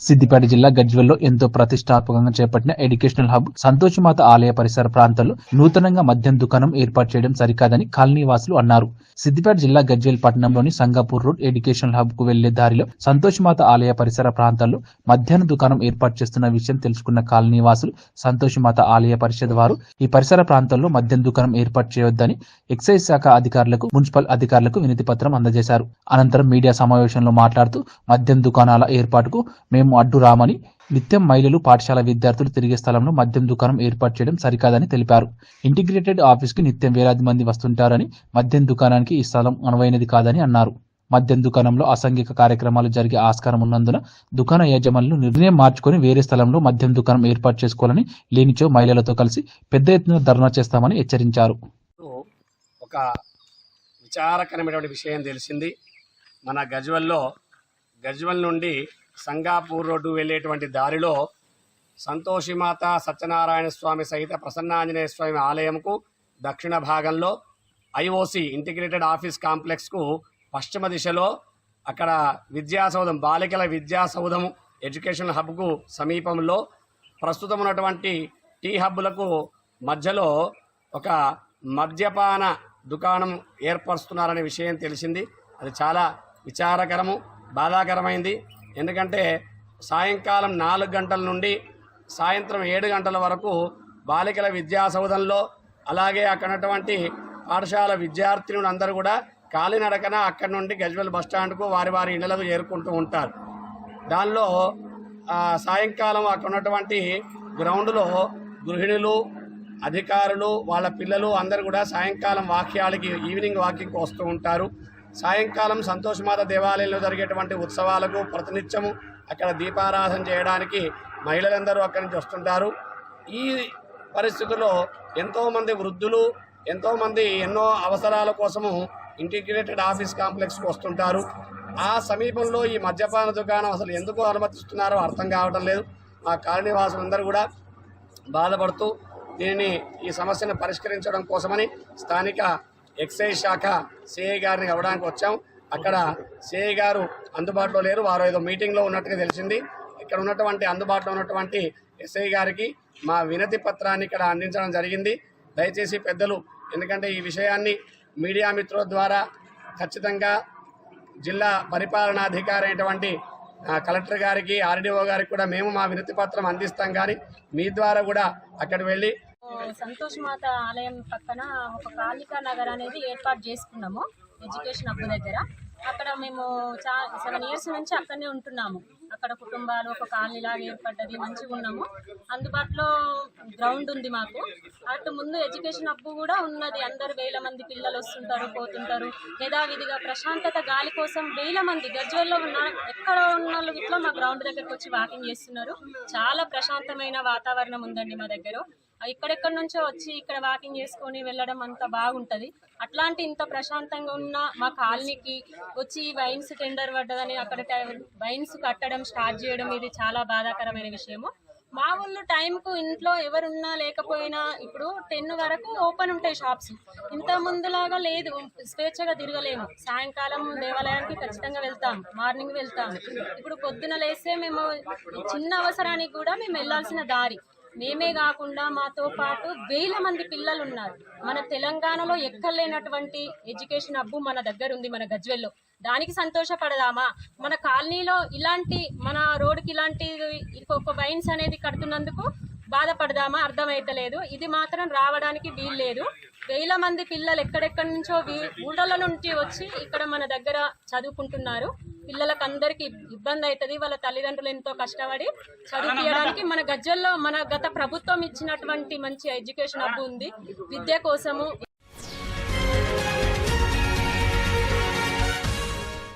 సిద్దిపేట జిల్లా గజ్వెల్లో ఎంతో ప్రతిష్టాత్మకంగా చేపట్టిన ఎడ్యుకేషనల్ హబ్ సంతోషమాత ఆలయ పరిసర ప్రాంతాల్లో నూతనంగా మద్యం దుకాణం ఏర్పాటు చేయడం సరికాదని కాలనీ వాసులు అన్నారు. సిద్దిపేట జిల్లా గజ్వేల్ పట్టణంలోని సంగాపూర్ రోడ్ ఎడ్యుకేషనల్ హబ్కు వెళ్ళే దారిలో సంతోషమాత ఆలయ పరిసర ప్రాంతాల్లో మధ్యాహ్న దుకాణం ఏర్పాటు చేస్తున్న విషయం తెలుసుకున్న కాలనీ వాసులు సంతోషమాత ఆలయ పరిషత్ వారు ఈ పరిసర ప్రాంతాల్లో మద్యం దుకాణం ఏర్పాటు చేయొద్దని ఎక్సైజ్ శాఖ అధికారులకు మున్సిపల్ అధికారులకు వినతి పత్రం అందజేశారు. అనంతరం మీడియా సమావేశంలో మాట్లాడుతూ మద్యం దుకాణాల ఏర్పాటుకు మేము అడ్డు రామని నిత్యం మహిళలు పాఠశాల విద్యార్థులు తిరిగే స్థలంలో మద్యం దుకాణం ఏర్పాటు చేయడం సరికాదని తెలిపారు. ఇంటిగ్రేటెడ్ ఆఫీస్కి నిత్యం వేలాది మంది వస్తుంటారని మద్యం దుకాణానికి ఈ స్థలం అనువైనది కాదని అన్నారు. మద్యం దుకాణంలో అసాంఘిక కార్యక్రమాలు జరిగే ఆస్కారం ఉన్నందున దుకాణ యజమానులు నిర్ణయం మార్చుకొని వేరే స్థలంలో మద్యం దుకాణం ఏర్పాటు చేసుకోవాలని లేనిచో మహిళలతో కలిసి పెద్ద ఎత్తున ధర్నా చేస్తామని హెచ్చరించారు. ఒక విచారకరమైనటువంటి విషయం తెలిసింది. మన గజ్వల్లో గజ్వల్ నుండి సంగాపూర్ రోడ్డు వెళ్ళేటువంటి దారిలో సంతోషిమాత సత్యనారాయణ స్వామి సహిత ప్రసన్నాంజనేయ స్వామి ఆలయంకు దక్షిణ భాగంలో ఐఓసి ఇంటిగ్రేటెడ్ ఆఫీస్ కాంప్లెక్స్కు పశ్చిమ దిశలో అక్కడ విద్యాసౌధం బాలికల విద్యాసౌధం ఎడ్యుకేషన్ హబ్కు సమీపంలో ప్రస్తుతం ఉన్నటువంటి టీ హబ్బులకు మధ్యలో ఒక మద్యపాన దుకాణం ఏర్పరుస్తున్నారనే విషయం తెలిసింది. అది చాలా విచారకరము బాధాకరమైంది. ఎందుకంటే సాయంకాలం నాలుగు గంటల నుండి సాయంత్రం ఏడు గంటల వరకు బాలికల విద్యా సౌధంలో అలాగే అక్కడటువంటి పాఠశాల విద్యార్థినులు అందరూ కూడా కాలినడకన అక్కడి నుండి గజ్వెల్ బస్టాండ్కు వారి వారి ఇళ్ళకు చేరుకుంటూ ఉంటారు. దానిలో సాయంకాలం అక్కడ ఉన్నటువంటి గ్రౌండ్లో గృహిణులు అధికారులు వాళ్ళ పిల్లలు అందరూ కూడా సాయంకాలం వాక్యాలకి ఈవినింగ్ వాకింగ్కి వస్తూ ఉంటారు. సాయంకాలం సంతోషమాత దేవాలయంలో జరిగేటువంటి ఉత్సవాలకు ప్రతినిత్యము అక్కడ దీపారాధన చేయడానికి మహిళలందరూ అక్కడి నుంచి వస్తుంటారు. ఈ పరిస్థితుల్లో ఎంతోమంది వృద్ధులు ఎంతోమంది ఎన్నో అవసరాల కోసము ఇంటిగ్రేటెడ్ ఆఫీస్ కాంప్లెక్స్కి వస్తుంటారు. ఆ సమీపంలో ఈ మద్యపాన దుకాణం అసలు ఎందుకు అనుమతిస్తున్నారో అర్థం కావడం లేదు. మా కాలనీ వాసులందరూ కూడా బాధపడుతూ దీనిని ఈ సమస్యను పరిష్కరించడం కోసమని స్థానిక ఎక్సైజ్ శాఖ సిఐ గారిని అవ్వడానికి వచ్చాం. అక్కడ సిఐ గారు అందుబాటులో లేరు. వారు ఏదో మీటింగ్లో ఉన్నట్టుగా తెలిసింది. ఇక్కడ ఉన్నటువంటి అందుబాటులో ఉన్నటువంటి ఎస్ఐ గారికి మా వినతి పత్రాన్ని ఇక్కడ అందించడం జరిగింది. దయచేసి పెద్దలు ఎందుకంటే ఈ విషయాన్ని మీడియా మిత్రుల ద్వారా ఖచ్చితంగా జిల్లా పరిపాలనాధికారి అయినటువంటి కలెక్టర్ గారికి ఆర్డీఓ గారికి కూడా మేము మా వినతి పత్రం అందిస్తాం. కానీ మీ ద్వారా కూడా అక్కడ వెళ్ళి సంతోష్ మాత ఆలయం పక్కన ఒక కాళికా నగర్ అనేది ఏర్పాటు చేసుకున్నాము ఎడ్యుకేషన్ హబ్ దగ్గర. అక్కడ మేము చా సెవెన్ ఇయర్స్ నుంచి అక్కడనే ఉంటున్నాము. అక్కడ కుటుంబాలు ఒక కాలనీ ఏర్పడ్డది మంచిగా ఉన్నాము. అందుబాటులో గ్రౌండ్ ఉంది మాకు. అటు ముందు ఎడ్యుకేషన్ హబ్ కూడా ఉన్నది. అందరు వేల మంది పిల్లలు వస్తుంటారు పోతుంటారు. యథావిధిగా ప్రశాంతత గాలి కోసం వేల మంది గజ్వల్లో ఉన్న ఎక్కడ ఉన్న వాళ్ళు ఇట్లా మా గ్రౌండ్ దగ్గరకు వచ్చి వాకింగ్ చేస్తున్నారు. చాలా ప్రశాంతమైన వాతావరణం ఉందండి మా దగ్గర. ఎక్కడెక్కడి నుంచో వచ్చి ఇక్కడ వాకింగ్ చేసుకొని వెళ్ళడం అంత బాగుంటుంది. అట్లాంటి ఇంత ప్రశాంతంగా ఉన్న మా కాలనీకి వచ్చి వైన్స్ టెండర్ పడ్డదని అక్కడ వైన్స్ కట్టడం స్టార్ట్ చేయడం ఇది చాలా బాధాకరమైన విషయము. మా ఊళ్ళో టైంకు ఇంట్లో ఎవరున్నా లేకపోయినా ఇప్పుడు టెన్ వరకు ఓపెన్ ఉంటాయి షాప్స్ ఇంత ముందులాగా లేదు. స్వేచ్ఛగా తిరగలేము. సాయంకాలం దేవాలయానికి ఖచ్చితంగా వెళ్తాం. మార్నింగ్ వెళ్తాం. ఇప్పుడు పొద్దున లేస్తే మేము చిన్న అవసరానికి కూడా మేము వెళ్ళాల్సిన దారి. మేమే కాకుండా మాతో పాటు వేల మంది పిల్లలు ఉన్నారు మన తెలంగాణలో ఎక్కలేనటువంటి ఎడ్యుకేషన్ హబ్బు మన దగ్గర ఉంది మన గజ్వెల్లో. దానికి సంతోషపడదామా? మన కాలనీలో ఇలాంటి మన రోడ్డుకి ఇలాంటి ఇంకొక వైన్స్ అనేది కడుతున్నందుకు బాధపడదామా? అర్థమైతలేదు. ఇది మాత్రం రావడానికి వీల్లేదు. వేల మంది పిల్లలు ఎక్కడెక్కడి నుంచో ఊళ్ళలో నుంచి వచ్చి ఇక్కడ మన దగ్గర చదువుకుంటున్నారు. పిల్లలకు అందరికి ఇబ్బంది అవుతుంది వాళ్ళ తల్లిదండ్రులు ఎంతో కష్టపడి చదివించడానికి మన గజ్జల్లో మన గత ప్రభుత్వం ఇచ్చినటువంటి మంచి ఎడ్యుకేషన్ హబ్ ఉంది. విద్య కోసము